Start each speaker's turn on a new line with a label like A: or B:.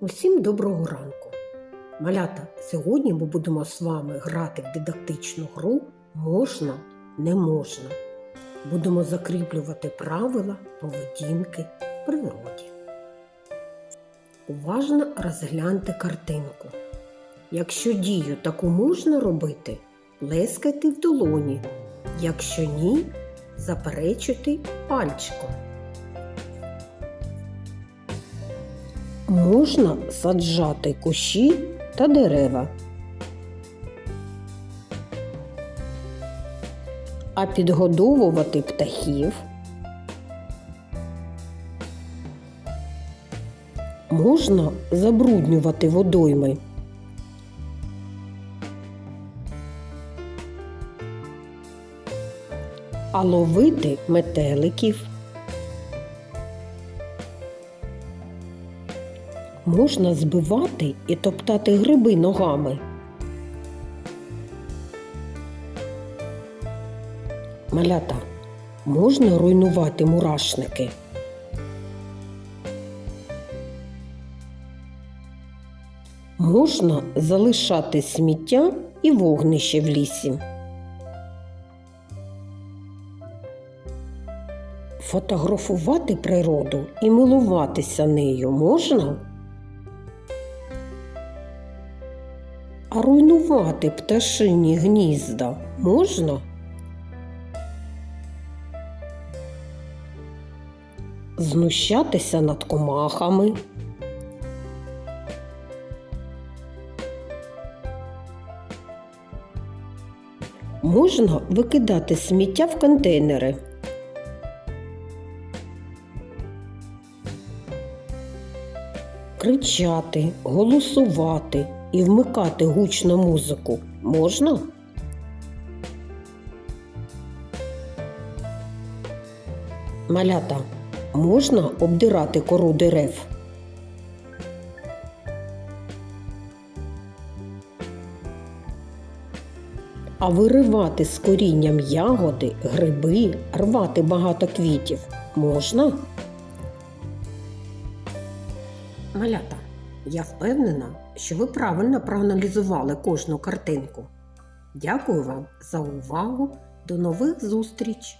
A: Усім доброго ранку. Малята, сьогодні ми будемо з вами грати в дидактичну гру можна, не можна. Будемо закріплювати правила поведінки в природі. Уважно розгляньте картинку. Якщо дію таку можна робити, плескайте в долоні. Якщо ні, заперечуйте пальчиком. Можна саджати кущі та дерева. А підгодовувати птахів. Можна забруднювати водойми. А ловити метеликів. Можна збивати і топтати гриби ногами. Малята, можна руйнувати мурашники. Можна залишати сміття і вогнище в лісі. Фотографувати природу і милуватися нею можна? А руйнувати пташині гнізда можна? Знущатися над комахами. Можна викидати сміття в контейнери. Кричати, голосувати і вмикати гучну музику можна? Малята, можна обдирати кору дерев? А виривати з корінням ягоди, гриби, рвати багато квітів можна? Малята, я впевнена, що ви правильно проаналізували кожну картинку. Дякую вам за увагу. До нових зустріч!